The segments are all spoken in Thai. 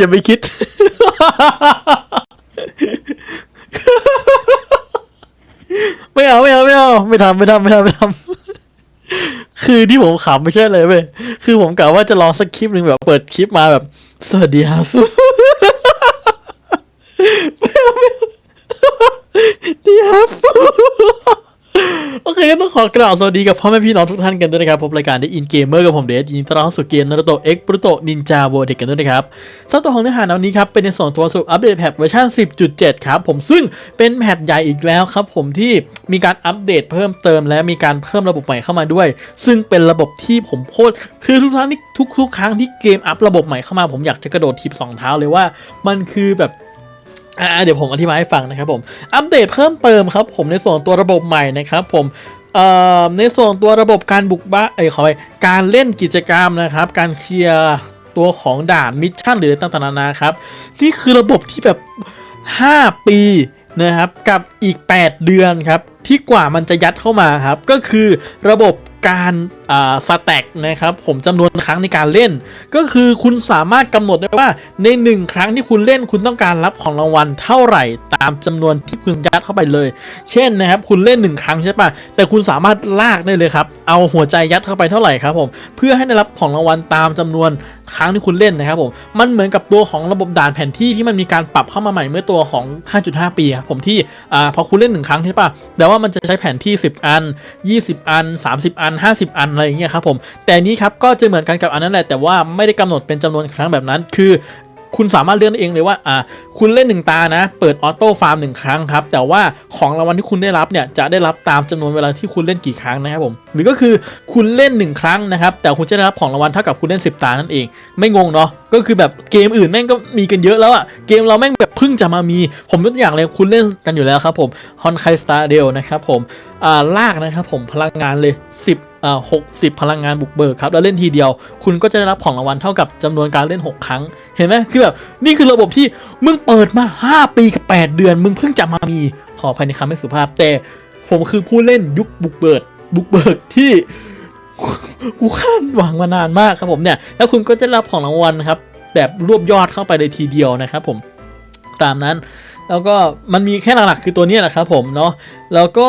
อย่าไปคิด ไม่เอาไม่เอาไม่เอาไม่ทำไม่ทำไม่ทำไม่ทำคือที่ผมขำไม่ใช่เลยเว้ยคือผมกะว่าจะลองสักคลิปหนึ่งแบบเปิดคลิปมาแบบ สวัสดีครับ ไม่เอาไม่เอาดีครับ โอเคก็ต้ องขอกล่าวสวัสดีกับพ่อแม่พี่น้องทุกท่านกันด้วยนะครับพบรายการได้อินเกมเมอร์กับผมเดชยินดีต้อนรับสู่เกมนารูโตะเอ็กซ์ปรุโตะนินจาโวเด็กกันด้วยนะครับสำหรับตัวของเนื้อหาในวันนี้ครับ เป็นในส่วนตัวสรุปอัปเดตแพทเวอร์ชัน10.7 ครับผมซึ่งเป็นแพทใหญ่อีกแล้วครับผมที่มีการอัปเดตเพิ่มเติมและมีการเพิ่มระบบใหม่เข้ามาด้วย ซึ่งเป็นระบบที่ผมโคตรคือทุกครั้งที่ทุกทุกครั้งที่เกมอัพระบบใหม่เข้ามาผมอยากจะกระโดดทีบสองเท้าเลยว่ามันคือแบบเดี๋ยวผมอธิบายให้ฟังนะครับผม อัปเดตเพิ่มเติมครับผมในส่วนตัวระบบใหม่นะครับผม ในส่วนตัวระบบการบุกบ้าเอ้ขอไปการเล่นกิจกรรมนะครับ การเคลียร์ตัวของด่านมิชชั่นหรือต่างๆนานาครับ นี่คือระบบที่แบบ 5 ปีนะครับ กับอีก 8 เดือนครับ ที่กว่ามันจะยัดเข้ามาครับ ก็คือระบบการ สแต็กนะครับผมจำนวนครั้งในการเล่น ก็คือคุณสามารถกำหนดได้ว่าใน 1 ครั้งที่คุณเล่นคุณต้องการรับของรางวัลเท่าไหร่ตามจำนวนที่คุณยัดเข้าไปเลย เช่นนะครับคุณเล่น 1 ครั้งใช่ปะแต่คุณสามารถลากได้เลยครับเอาหัวใจยัดเข้าไปเท่าไหร่ครับผมเพื่อให้ได้รับของรางวัลตามจำนวนครั้งที่คุณเล่นนะครับผมมันเหมือนกับตัวของระบบด่านแผนที่ที่มันมีการปรับเข้ามาใหม่เมื่อตัวของ 5.5 ปีครับผมที่อ่าพอคุณเล่น 1 ครั้งใช่ปะแต่ว่ามันจะใช้แผนที่ 10 อัน 20 อัน 30 อัน 50 อันอะไรอย่างเงี้ยครับผม แต่นี้ครับก็จะเหมือนกันกับอันนั้นแหละแต่ว่าไม่ได้กำหนดเป็นจำนวนครั้งแบบนั้น คือคุณสามารถเลือกได้เองเลยว่า อ่า คุณเล่นหนึ่งตานะ เปิดออโต้ฟาร์มหนึ่งครั้งครับ แต่ว่าของรางวัลที่คุณได้รับเนี่ย จะได้รับตามจำนวนเวลาที่คุณเล่นกี่ครั้งนะครับผม หรือก็คือคุณเล่น 1 ครั้งนะครับ แต่คุณจะได้รับของรางวัลเท่ากับคุณเล่น 10 ตานั่นเอง ไม่งงเนาะ ก็คือแบบเกมอื่นแม่งก็มีกันเยอะแล้วอะเกมเราแม่งแบบเพิ่งจะมามี ผมยกตัวอย่างเลยคุณเล่นกันอยู่แล้วครับผมฮอนไคสตาร์เดลนะครับผม อ่า ลากนะครับผม พลังงานเลย 10 60 พลังงานบุกเบิกครับแล้วเล่นทีเดียว คุณก็จะได้รับของรางวัลเท่ากับจำนวนการเล่น 6 ครั้ง เห็นไหมคือแบบนี่คือระบบที่มึงเปิดมา 5 ปีกับ 8 เดือน มึงเพิ่งจะมามี ขอภัยในคำไม่สุภาพ แต่ผมคือผู้เล่นยุคบุกเบิกบุกเบิกที่กูคาดหวังมานานมากครับผมเนี่ย แล้วคุณก็จะรับของรางวัลครับแบบรวบยอดเข้าไปเลยทีเดียวนะครับผมตามนั้น แล้วก็มันมีแค่หลักๆคือตัวนี้แหละครับผมเนาะแล้วก็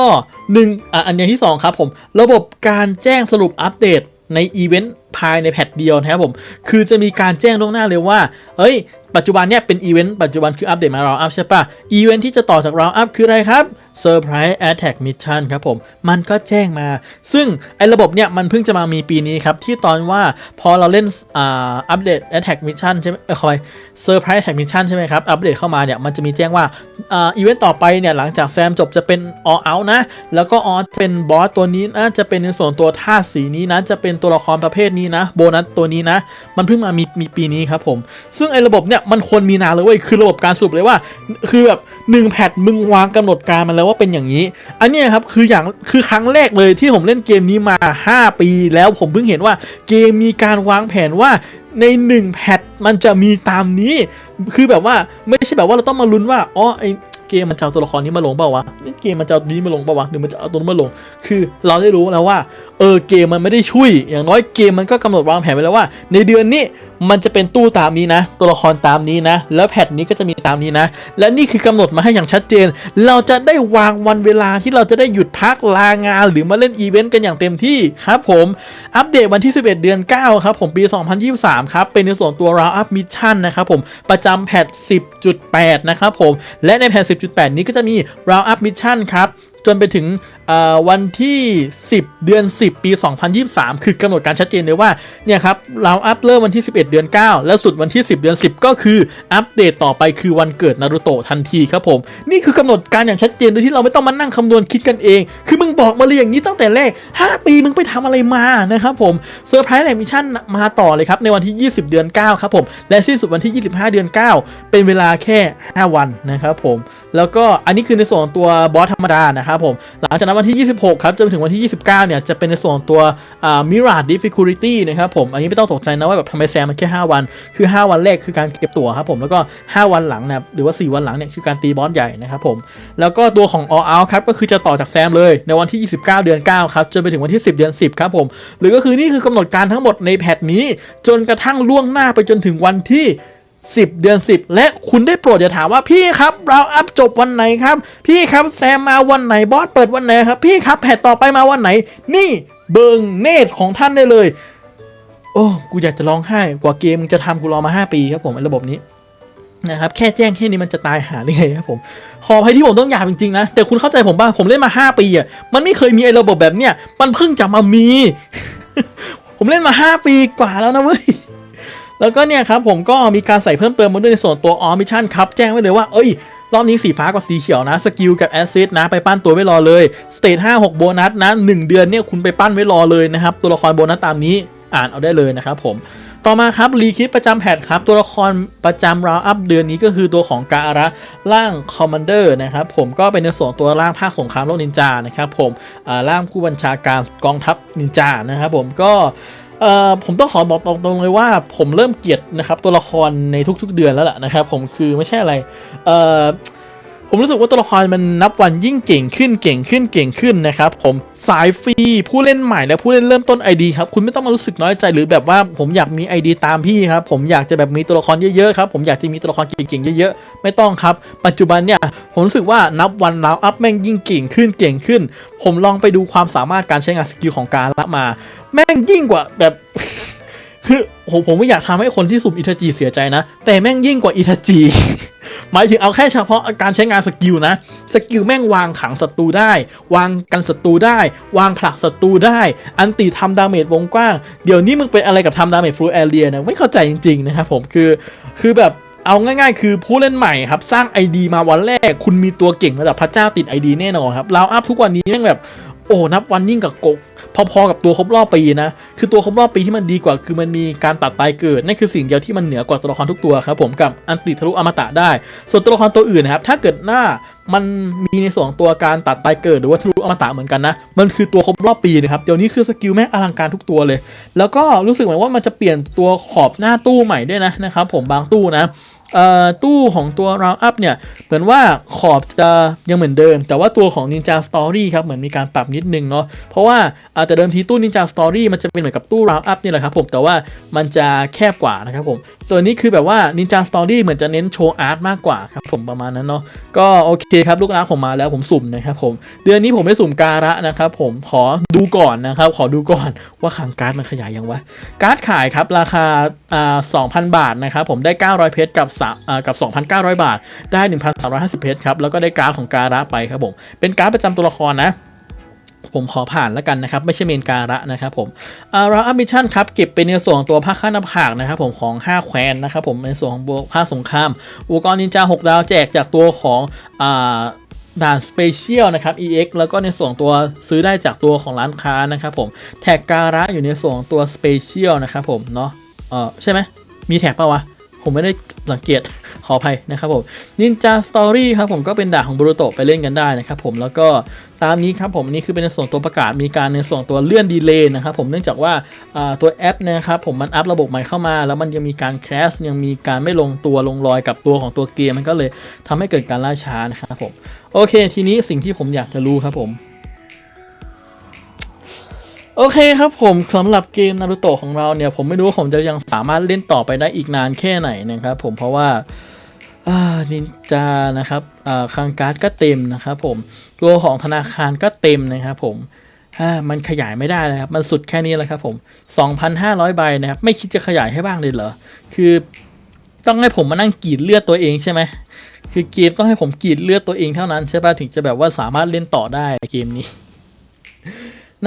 หนึ่งอะอันอย่างที่สองครับผม ระบบการแจ้งสรุปอัปเดตในอีเวนต์ ภายในแพทเดียวนะครับผม คือจะมีการแจ้งล่วงหน้าเลยว่า เอ้ย ปัจจุบันเนี่ยเป็นอีเวนต์ปัจจุบันคืออัปเดตมาเราอัพใช่ปะอีเวนต์ที่จะต่อจากเราอัพคืออะไรครับ Surprise Attack Mission ครับผม มันก็แจ้งมา ซึ่งไอ้ระบบเนี่ยมันเพิ่งจะมามีปีนี้ครับ ที่ตอนว่าพอเราเล่นอ่าอัปเดต Attack Mission ใช่ไหมเออคอย Surprise Attack Mission ใช่ไหมครับ อัปเดตเข้ามาเนี่ยมันจะมีแจ้งว่าอ่าอีเวนต์ต่อไปเนี่ยหลังจากแซมจบจะเป็น All Out นะ แล้วก็ All เป็นบอสตัวนี้นะจะเป็นในส่วนตัวท่าสีนี้นะจะเป็นตัวละครประเภทนี้นะโบนัสตัวนี้นะ มันเพิ่งมามีมีปีนี้ครับผม ซึ่งไอ้ระบบเนี่ยมันควรมีนานเลยเว้ยคือระบบการสรุปเลยว่า คือแบบหนึ่งแพทมึงวางกำหนดการมันแล้วว่าเป็นอย่างนี้ อันนี้ครับคืออย่างคือครั้งแรกเลยที่ผมเล่นเกมนี้มา 5 ปี แล้วผมเพิ่งเห็นว่าเกมมีการวางแผนว่าใน 1 แพทมันจะมีตามนี้ คือแบบว่าไม่ใช่แบบว่าเราต้องมาลุ้นว่า อ๋อไอ เกมมันจะเอาตัวละครนี้มาลงเปล่าวะนี่เกมมันจะเอาตัวนี้มาลงเปล่าวะหรือมันจะเอาตัวนี้มาลง คือเราได้รู้แล้วว่า เออเกมมันไม่ได้ช่วย อย่างน้อยเกมมันก็กำหนดวางแผนไว้แล้วว่า ในเดือนนี้ มันจะเป็นตู้ตามนี้นะ ตัวละครตามนี้นะ แล้วแพทนี้ก็จะมีตามนี้นะ และนี่คือกำหนดมาให้อย่างชัดเจน เราจะได้วางวันเวลาที่เราจะได้หยุดพักลางาน หรือมาเล่นอีเวนต์กันอย่างเต็มที่ครับผมอัปเดตวันที่ 11 เดือน 9 ครับผมปี 2023 ครับ เป็นในส่วนตัว Round Up Mission นะครับผมประจำแพท 10.8 นะครับผมและในแพท 10.8 นี้ก็จะมี Round Up Mission ครับ จนไปถึงวันที่ 10 เดือน 10 ปี 2023 คือกำหนดการชัดเจนเลยว่าเนี่ยครับเราอัพเริ่มวันที่ 11 เดือน 9 แล้วสุดวันที่ 10 เดือน 10 ก็คืออัปเดตต่อไปคือวันเกิดนารูโตะทันทีครับผมนี่คือกำหนดการอย่างชัดเจนโดยที่เราไม่ต้องมานั่งคำนวณคิดกันเอง คือมึงบอกมาเลยอย่างนี้ตั้งแต่แรก 5 ปีมึงไปทำอะไรมานะครับผมเซอร์ไพรส์แลมิชั่นมาต่อเลยครับในวันที่ 20 เดือน 9 ครับผมและสิ้นสุดวันที่ 25 เดือน 9 เป็นเวลาแค่ 5 วันนะครับผม แล้วก็อันนี้คือในส่วนตัวบอสธรรมดานะครับผม หลังจากนั้นวันที่ 26 ครับ จนไปถึงวันที่ 29 เนี่ยจะเป็นในส่วนตัวอ่า Mirage Difficulty นะครับผม อันนี้ไม่ต้องตกใจนะว่าแบบทำไมแซมมันแค่ 5 วัน คือ 5 วันแรกคือการเก็บตั๋วครับผม แล้วก็ 5 วันหลังนะครับหรือว่า 4 วันหลังเนี่ยคือการตีบอสใหญ่นะครับผม แล้วก็ตัวของ All Out ครับก็คือจะต่อจากแซมเลยในวันที่ 29 เดือน 9 ครับจนไปถึงวันที่ 10 เดือน 10 ครับผม หรือก็คือนี่คือกำหนดการทั้งหมดในแพทนี้ จนกระทั่งล่วงหน้าไปจนถึงวันที่ 10 เดือน 10 และคุณได้โปรดอย่าถามว่าพี่ครับเราอัพจบวันไหนครับ พี่ครับแซมมาวันไหนบอสเปิดวันไหนครับ พี่ครับแพทต่อไปมาวันไหน นี่เบิงเนตรของท่านได้เลย โอ้กูอยากจะร้องไห้กว่าเกมจะทำกูรอมา 5 ปีครับผมไอ้ระบบนี้นะครับแค่แจ้งแค่นี้มันจะตายหาได้ไงครับผมขออภัยที่ผมต้องหยาบจริงๆนะ แต่คุณเข้าใจผมป่ะผมเล่นมา 5 ปีอะมันไม่เคยมีไอ้ระบบแบบเนี้ยมันเพิ่งจะมามี ผมเล่นมา 5 ปีกว่าแล้วนะเว้ย แล้วก็เนี่ยครับผมก็มีการใส่เพิ่มเติมมาด้วยในส่วนตัวออมิชั่นครับแจ้งไว้เลยว่าเอ้ยรอบนี้สีฟ้ากับสีเขียวนะสกิลกับแอซ i ดนะไปปั้นตัวไว้รอเลยสเตท5 6โบนัสนะ 1 เดือนเนี่ยคุณไปปั้นไว้รอเลยนะครับ ตัวละครโบนัสตามนี้อ่านเอาได้เลยนะครับผมต่อมาครับรีคิดประจำแพทครับ ตัวละครประจำราวอัพเดือนนี้ก็คือตัวของการะร่างคอมมานเดอร์นะครับผมก็เป็นในส่วนตัวร่างภาคสงครามโลกนินจานะครับผมร่างผู้บัญชาการกองทัพนินจานะครับผมก็ เอ่อผมต้องขอบอกตรงๆเลยว่าผมเริ่มเกลียดนะครับตัวละครในทุกๆเดือนแล้วล่ะนะครับ ผมคือไม่ใช่อะไร เอ่อ ผมรู้สึกว่าตัวละครมันนับวันยิ่งเก่งขึ้นเก่งขึ้นเก่งขึ้นนะครับ ผมสายฟรีผู้เล่นใหม่และผู้เล่นเริ่มต้น ID ครับ คุณไม่ต้องมารู้สึกน้อยใจหรือแบบว่าผมอยากมี ID ตามพี่ครับ ผมอยากจะแบบมีตัวละครเยอะๆครับ ผมอยากจะมีตัวละครเก่งๆเยอะๆ ไม่ต้องครับ ปัจจุบันเนี่ยผมรู้สึกว่านับวันราวอัพแม่งยิ่งเก่งขึ้นเก่งขึ้น ผมลองไปดูความสามารถการใช้งานสกิลของการละมา แม่งยิ่งกว่าแบบคือ ผมผมไม่อยากทำให้คนที่สุ่มอิทาจีเสียใจนะ แต่แม่งยิ่งกว่าอิทาจีหมายถึงเอาแค่เฉพาะการใช้งานสกิลนะ สกิลแม่งวางขังศัตรูได้ วางกันศัตรูได้ วางผลักศัตรูได้ อันติทำดาเมจวงกว้าง เดี๋ยวนี้มึงเป็นอะไรกับทำดาเมจฟลูแอเรียนะไม่เข้าใจจริงๆนะครับผมคือคือแบบเอาง่ายๆ คือผู้เล่นใหม่ครับ สร้าง ID มาวันแรก คุณมีตัวเก่งระดับพระเจ้าติด ID แน่นอนครับเราอัพทุกวันนี้แม่งแบบ อ้นับวันยิ่งกับกกพอๆกับตัวครบรอบปีนะ คือตัวครบรอบปีที่มันดีกว่า คือมันมีการตัดตายเกิด นั่นคือสิ่งเดียวที่มันเหนือกว่าตัวละครทุกตัวครับผมกับอันติทะลุอมตะได้ ส่วนตัวละครตัวอื่นนะครับ ถ้าเกิดหน้ามันมีในส่วนของตัวการตัดตายเกิดหรือว่าทะลุอมตะเหมือนกันนะ มันคือตัวครบรอบปีนะครับ เดี๋ยวนี้คือสกิลแม่อลังการทุกตัวเลย แล้วก็รู้สึกเหมือนว่ามันจะเปลี่ยนตัวขอบหน้าตู้ใหม่ด้วยนะนะครับผมบางตู้นะ ตู้ของตัว Round Up เนี่ย เหมือนว่าขอบจะยังเหมือนเดิม แต่ว่าตัวของ Ninja Story ครับ เหมือนมีการปรับนิดนึงเนาะ เพราะว่าอาจจะเดิมทีตู้ Ninja Story มันจะเป็นเหมือนกับตู้ Round Up นี่แหละครับผม แต่ว่ามันจะแคบกว่านะครับผม ตัวนี้คือแบบว่า Ninja Story เหมือนจะเน้นโชว์อาร์ตมากกว่าครับผมประมาณนั้นเนาะก็โอเคครับลูกอาร์ตผมมาแล้วผมสุ่มนะครับผม เดือนนี้ผมไม่สุ่มการะนะครับผมขอดูก่อนนะครับ ขอดูก่อนว่าขังการ์ดมันขยายยังวะ การ์ดขายครับราคาอ่า2,000 บาทนะครับผมได้ 900 เพชรกับสอ่ากับ 2,900 บาท ได้ 1,350 เพชรครับแล้วก็ได้การ์ดของการะไปครับผมเป็นการ์ดประจำตัวละครนะ ผมขอผ่านแล้วกันนะครับ ไม่ใช่เมนการะนะครับผมอาราอัมิชันครับเก็บเป็นในส่วนตัวภาคข้าหน้าผากนะครับผมของ 5 แควนนะครับผมในส่วนของภาคสงคราม อุปกรณ์นินจา 6 ดาวแจกจากตัวของอ่าด่านสเปเชียลนะครับ EX แล้วก็ในส่วนตัวซื้อได้จากตัวของร้านค้านะครับผมแท็กการะอยู่ในส่วนตัวสเปเชียลนะครับผมเนาะเออใช่ไหมมีแท็กปะวะ ผมไม่ได้สังเกตขออภัยนะครับผม Ninja Story ครับผมก็เป็นดานของบรูโตไปเล่นกันได้นะครับผมแล้วก็ตามนี้ครับผมนี่คือเป็นในส่วนตัวประกาศมีการในส่วนตัวเลื่อนดีเลย์นะครับผมเนื่องจากว่าตัวแอปนะครับผมมันอัพระบบใหม่เข้ามา แล้วมันยังมีการแคสยังมีการไม่ลงตัวลงรอยกับตัวของตัวเกมมันก็เลยทำให้เกิดการล่าช้านะครับผมโอเค ทีนี้สิ่งที่ผมอยากจะรู้ครับผม โอเคครับผมสำหรับเกมนารูโตะของเราเนี่ย ผมไม่รู้ว่าผมจะยังสามารถเล่นต่อไปได้อีกนานแค่ไหนนะครับผมเพราะว่าอ่านินจานะครับอ่าคังการ์ดก็เต็มนะครับผมตัวของธนาคารก็เต็มนะครับผมมันขยายไม่ได้เลยครับ มันสุดแค่นี้แล้วครับผม 2,500 ใบนะครับ ไม่คิดจะขยายให้บ้างเลยเหรอ คือต้องให้ผมมานั่งกรีดเลือดตัวเองใช่ไหม คือเกมต้องให้ผมกรีดเลือดตัวเองเท่านั้นใช่ป่ะถึงจะแบบว่าสามารถเล่นต่อได้เกมนี้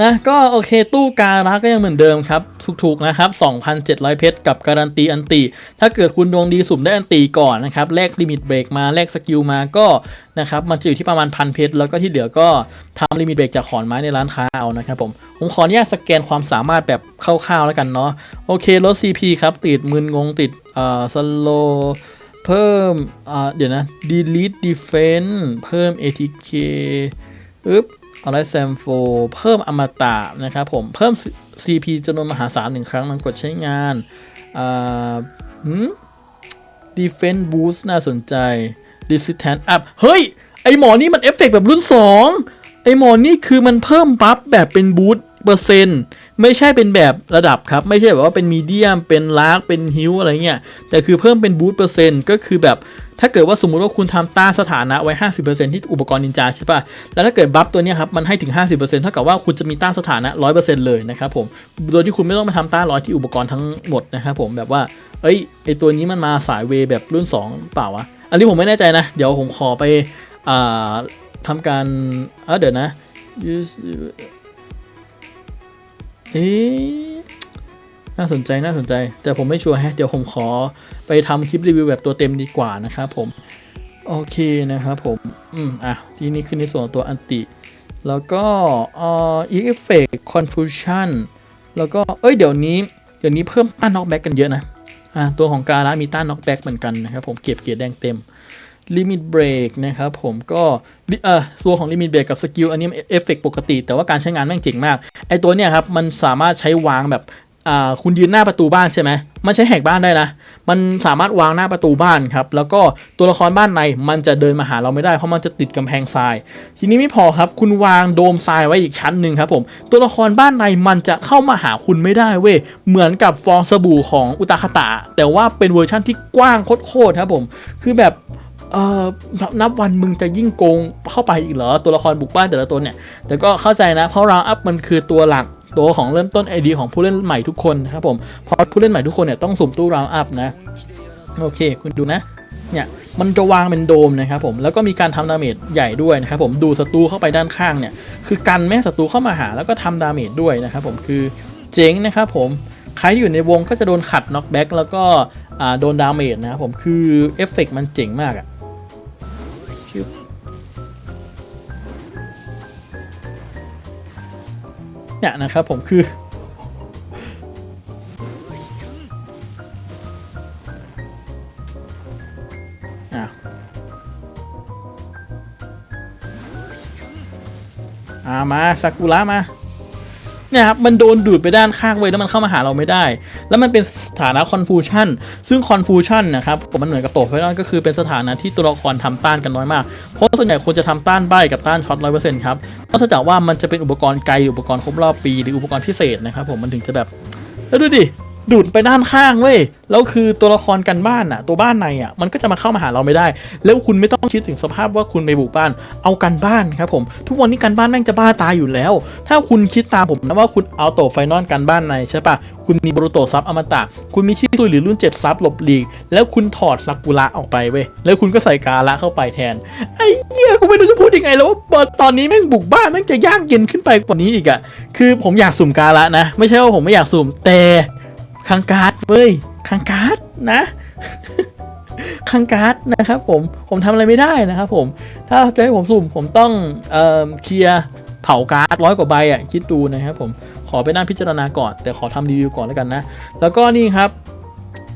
นะก็โอเคตู้การะก็ยังเหมือนเดิมครับ ถูกๆนะครับ 2,700 เพชรกับการันตีอันติถ้าเกิดคุณดวงดีสุ่มได้อันติก่อนนะครับแลกลิมิตเบรกมาแลกสกิลมาก็นะครับมันจะอยู่ที่ประมาณพันเพชรแล้วก็ที่เหลือก็ทำลิมิตเบรกจากขอนไม้ในร้านค้าเอานะครับผมผมขออนุญาตสแกนความสามารถแบบคร่าวๆแล้วกันเนาะโอเคลด CP ครับติดมึนงงติดเอ่อสโลเพิ่มเอ่าเดี๋ยวนะ delete defense เพิ่ม ATK อึ๊บ อะไรแซมโฟเพิ่มอมตะนะครับผมเพิ่ม CP จำนวนมหาศาลหนึ่งครั้งหลังกดใช้งานอ่าหืม defense boost น่าสนใจ resistance up เฮ้ย ไอหมอนี่มันเอฟเฟกต์แบบรุ่น 2 ไอหมอนี่คือมันเพิ่มบัฟแบบเป็นบูส์เปอร์เซ็นต์ ไม่ใช่เป็นแบบระดับครับ ไม่ใช่แบบว่าเป็นมีเดียม เป็นลาร์กเป็นฮิวอะไรเงี้ย แต่คือเพิ่มเป็นบูทเปอร์เซ็นต์ก็คือแบบ ถ้าเกิดว่าสมมุติว่าคุณทำต้าสถานะไว้ 50%ที่อุปกรณ์นินจาใช่ป่ะ แล้วถ้าเกิดบัฟตัวนี้ครับ มันให้ถึง 50%เท่ากับว่าคุณจะมีต้าสถานะ 100%เลยนะครับผม โดยที่คุณไม่ต้องมาทำต้าร้อยที่อุปกรณ์ทั้งหมดนะครับผมแบบว่า เอ้ย ไอตัวนี้มันมาสายเวแบบรุ่น 2 เปล่าวะ อันนี้ผมไม่แน่ใจนะ เดี๋ยวผมขอไปอ่าทำการเออเดี๋ยวนะ Use เอ๊น่าสนใจน่าสนใจ แต่ผมไม่ชัวร์แฮะ เดี๋ยวผมขอไปทำคลิปรีวิวแบบตัวเต็มดีกว่านะครับผม โอเคนะครับผม อืม อะ ทีนี้คือในส่วนตัวอันติ แล้วก็เอ่อ effect confusion แล้วก็ เอ้ย เดี๋ยวนี้ เดี๋ยวนี้เพิ่มต้านน็อกแบ็กกันเยอะนะ อะ ตัวของการะมีต้านน็อกแบ็กเหมือนกันนะครับผม เก็บเกียร์แดงเต็ม ลิมิตเบรกนะครับผมก็เอ่อตัวของลิมิตเบรกกับสกิลอันนี้เอฟเฟกปกติ แต่ว่าการใช้งานแม่งเจ๋งมาก ไอตัวเนี้ยครับ มันสามารถใช้วางแบบอ่าคุณยืนหน้าประตูบ้านใช่ไหมมันใช้แหกบ้านได้นะ มันสามารถวางหน้าประตูบ้านครับ แล้วก็ตัวละครบ้านในมันจะเดินมาหาเราไม่ได้เพราะมันจะติดกำแพงทราย ทีนี้ไม่พอครับ คุณวางโดมทรายไว้อีกชั้นหนึ่งครับผม ตัวละครบ้านในมันจะเข้ามาหาคุณไม่ได้เว้ย เหมือนกับฟองสบู่ของอุตาคตะ แต่ว่าเป็นเวอร์ชั่นที่กว้างโคตรครับผม คือแบบ เออนับนับวันมึงจะยิ่งโกงเข้าไปอีกเหรอตัวละครบุกบ้านแต่ละตัวเนี่ย แต่ก็เข้าใจนะเพราะราวอัพมันคือตัวหลักตัวของเริ่มต้นไอเดียของผู้เล่นใหม่ทุกคนนะครับผมเพราะผู้เล่นใหม่ทุกคนเนี่ยต้องสุ่มตู้ราวอัพนะโอเค คุณดูนะเนี่ยมันจะวางเป็นโดมนะครับผมแล้วก็มีการทำดาเมจใหญ่ด้วยนะครับผมดูศัตรูเข้าไปด้านข้างเนี่ยคือกันแม้ศัตรูเข้ามาหาแล้วก็ทำดาเมจด้วยนะครับผมคือเจ๋งนะครับผมใครที่อยู่ในวงก็จะโดนขัดน็อกแบ็กแล้วก็โดนดาเมจนะครับผมคือเอฟเฟกต์มันเจ๋งมากอะ เนี่ยนะครับผมคือ อะอ่ามาซากุระมา เนี่ยครับมันโดนดูดไปด้านข้างเว้ยแล้วมันเข้ามาหาเราไม่ได้ แล้วมันเป็นสถานะคอนฟูชันซึ่งคอนฟูชันนะครับผมมันเหมือนกับโตไฟนอลก็คือเป็นสถานะที่ตัวละครทำต้านกันน้อยมาก เพราะส่วนใหญ่คนจะทำต้านใบกับต้านช็อตร้อยเปอร์เซ็นต์ครับนอกจากว่ามันจะเป็นอุปกรณ์ไกลอุปกรณ์ครบรอบปีหรืออุปกรณ์พิเศษนะครับผมมันถึงจะแบบแล้วดูดิ ดูดไปด้านข้างเว้ยแล้วคือตัวละครกันบ้านอะตัวบ้านในอะมันก็จะมาเข้ามาหาเราไม่ได้ แล้วคุณไม่ต้องคิดถึงสภาพว่าคุณไปบุกบ้าน เอากันบ้านครับผม ทุกวันนี้กันบ้านแม่งจะบ้าตายอยู่แล้ว ถ้าคุณคิดตามผมนะว่าคุณเอาโตไฟนอลกันบ้านในใช่ปะคุณมีบรูโตซับอมตะ คุณมีชิซุยหรือรุ่นเจ็ดซับหลบหลีก แล้วคุณถอดซากุระออกไปเว้ยแล้วคุณก็ใส่กาละเข้าไปแทนไอ้เหี้ยกูไม่รู้จะพูดยังไงแล้วว่าตอนนี้แม่งบุกบ้านแม่งจะยากเย็นขึ้นไปกว่านี้อีกอะคือผมอยากสุ่มกาละนะ ไม่ใช่ว่าผมไม่อยากสุ่มแต่ คังการ์ดเว้ยคังการ์ดนะคังการ์ดนะครับผมผมทำอะไรไม่ได้นะครับผมถ้าจะให้ผมสุ่มผมต้องเอ่อเคลียร์เผาการ์ดร้อยกว่าใบอะคิดดูนะครับผมขอไปนั่งพิจารณาก่อน แต่ขอทำรีวิวก่อนแล้วกันนะ แล้วก็นี่ครับ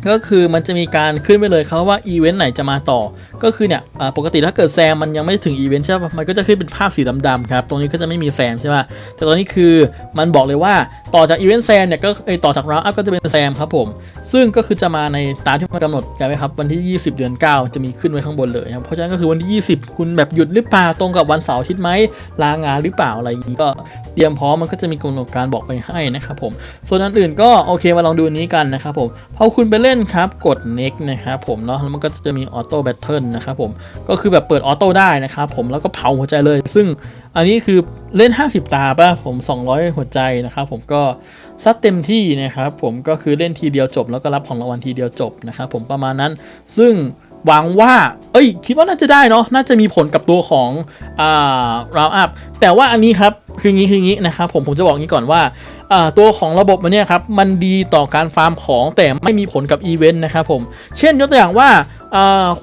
ก็คือมันจะมีการขึ้นไปเลยครับว่าอีเวนต์ไหนจะมาต่อ ก็คือเนี่ยปกติถ้าเกิดแซมมันยังไม่ถึงอีเวนต์ใช่ป่ะมันก็จะขึ้นเป็นภาพสีดำๆครับ ตรงนี้ก็จะไม่มีแซมใช่ป่ะแต่ตอนนี้คือมันบอกเลยว่าต่อจากอีเวนต์แซมเนี่ยก็เอต่อจากราวอัพก็จะเป็นแซมครับผม ซึ่งก็คือจะมาในตามที่มันกำหนดกันไว้ครับ วันที่ 20 เดือน 9 จะมีขึ้นไว้ข้างบนเลยนะครับเพราะฉะนั้นก็คือวันที่ 20 คุณแบบหยุดหรือเปล่าตรงกับวันเสาร์อาทิตย์ไหมลางานหรือเปล่าอะไรอย่างนี้ก็เตรียมพร้อมมันก็จะมีกำหนดการบอกไปให้นะครับผมส่วนอันอื่นก็โอเคมาลองดูนนี้กันนะครับผมพอคุณไปเล่นครับกด next นะครับผมเนาะแล้วมันก็จะมีออโต้แบทเทิลนะครับผมก็คือแบบเปิดออโต้ได้นะครับผมแล้วก็เผาหัวใจเลย ซึ่งอันนี้คือเล่น 50 ตาป่ะผม 200 หัวใจนะครับผมก็ซัดเต็มที่นะครับผมก็คือเล่นทีเดียวจบ แล้วก็รับของรางวัลทีเดียวจบนะครับผมประมาณนั้น ซึ่งหวังว่า เอ้ย คิดว่าน่าจะได้เนาะ น่าจะมีผลกับตัวของอ่า round up แต่ว่าอันนี้ครับ คืองี้ คืองี้นะครับ ผม ผมจะบอกงี้ก่อนว่า อ่า ตัวของระบบมันเนี่ยครับ มันดีต่อการฟาร์มของแต่ไม่มีผลกับอีเวนต์นะครับผม เช่นยกตัวอย่างว่า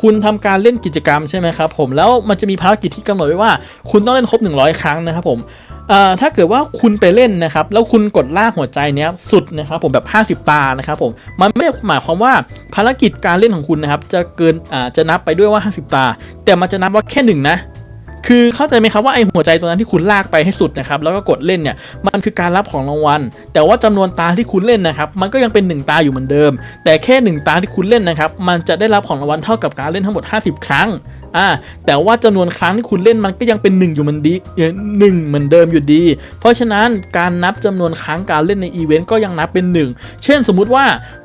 คุณทำการเล่นกิจกรรมใช่ไหมครับผมแล้วมันจะมีภารกิจที่กำหนดไว้ว่า คุณต้องเล่นครบ 100 ครั้งนะครับผมถ้าเกิดว่าคุณไปเล่นนะครับ แล้วคุณกดลากหัวใจเนี้ยสุดนะครับผมแบบ 50 ตานะครับผมมันไม่ได้หมายความว่าภารกิจการเล่นของคุณนะครับจะเกินจะนับไปด้วยว่า 50 ตา แต่มันจะนับว่าแค่หนึ่งนะ คือเข้าใจไหมครับว่าไอหัวใจตัวนั้นที่คุณลากไปให้สุดนะครับแล้วก็กดเล่นเนี่ยมันคือการรับของรางวัล แต่ว่าจำนวนตาที่คุณเล่นนะครับมันก็ยังเป็น 1 ตาอยู่เหมือนเดิม แต่แค่ 1 ตาที่คุณเล่นนะครับมันจะได้รับของรางวัลเท่ากับการเล่นทั้งหมด 50 ครั้งอ่าแต่ว่าจำนวนครั้งที่คุณเล่นมันก็ยังเป็น 1 อยู่เหมันดีหนึ่งเหมือนเดิมอยู่ดี เพราะฉะนั้นการนับจำนวนครั้งการเล่นในอีเวนต์ก็ยังนับเป็น 1 เช่นสมมุติว่า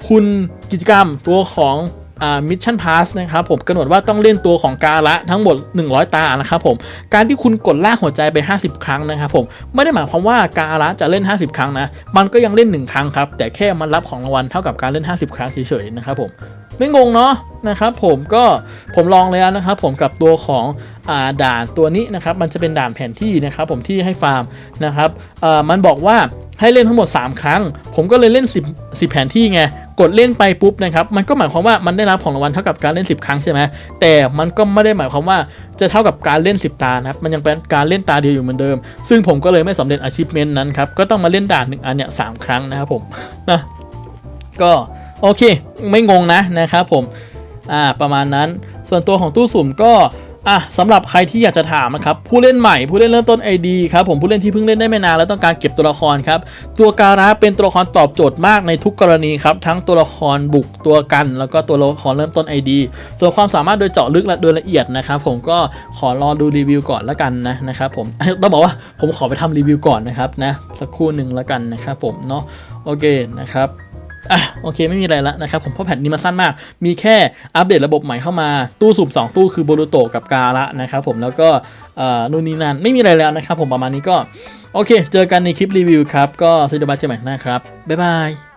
คุณกิจกรรมตัวของ มิชชั่นพาสนะครับผมกำหนดว่าต้องเล่นตัวของกาละทั้งหมด 100 ตานะครับผมการที่คุณกดลากหัวใจไป 50 ครั้งนะครับผมไม่ได้หมายความว่ากาละจะเล่น 50 ครั้งนะ มันก็ยังเล่น 1 ครั้งครับ แต่แค่มันรับของรางวัลเท่ากับการเล่น 50 ครั้งเฉยๆนะครับผมไม่งงเนาะนะครับผมก็ผมลองแล้วนะครับผมกับตัวของอด่านตัวนี้นะครับมันจะเป็นด่านแผนที่นะครับผมที่ให้ฟาร์มนะครับมันบอกว่าให้เล่นทั้งหมด 3 ครั้ง ผมก็เลยเล่น 10 10 แผนที่ไง กดเล่นไปปุ๊บนะครับ มันก็หมายความว่ามันได้รับของรางวัลเท่ากับการเล่น 10 ครั้งใช่ไหมแต่มันก็ไม่ได้หมายความว่าจะเท่ากับการเล่น 10 ตานะครับ มันยังเป็นการเล่นตาเดียวอยู่เหมือนเดิม ซึ่งผมก็เลยไม่สำเร็จ achievement นั้นครับ ก็ต้องมาเล่นด่านหนึ่งอันเนี่ยสามครั้งนะครับผมนะ ก็โอเค ไม่งงนะนะครับผม อ่า ประมาณนั้น ส่วนตัวของตู้สุ่มก็ อะสำหรับใครที่อยากจะถามนะครับผู้เล่นใหม่ผู้เล่นเริ่มต้น ID ครับผมผู้เล่นที่เพิ่งเล่นได้ไม่นานแล้วต้องการเก็บตัวละครครับตัวการะเป็นตัวละครตอบโจทย์มากในทุกกรณีครับทั้งตัวละครบุกตัวกัน แล้วก็ตัวละครเริ่มต้น ID ส่วนความสามารถโดยเจาะลึกและโดยละเอียดนะครับผมก็ขอรอดูรีวิวก่อนล้วกันนะนะครับผมต้องบอกว่าผมขอไปทำรีวิวก่อนนะครับนะสักครู่หนึ่งล้วกันนะครับผมเนาะโอเคนะครับ อะโอเคไม่มีอะไรแล้วนะครับผมเพราะแผ่นนี้มันสั้นมาก มีแค่อัปเดตระบบใหม่เข้ามา ตู้สูบ2ตู้คือโบรูโตกับกาละนะครับผมแล้วก็นู่นนี่นั่นไม่มีอะไรแล้วนะครับผมประมาณนี้ก็ โอเค เจอกันในคลิปรีวิวครับ ก็สวัสดีบายเจอกันใหม่นะครับ บ๊ายบาย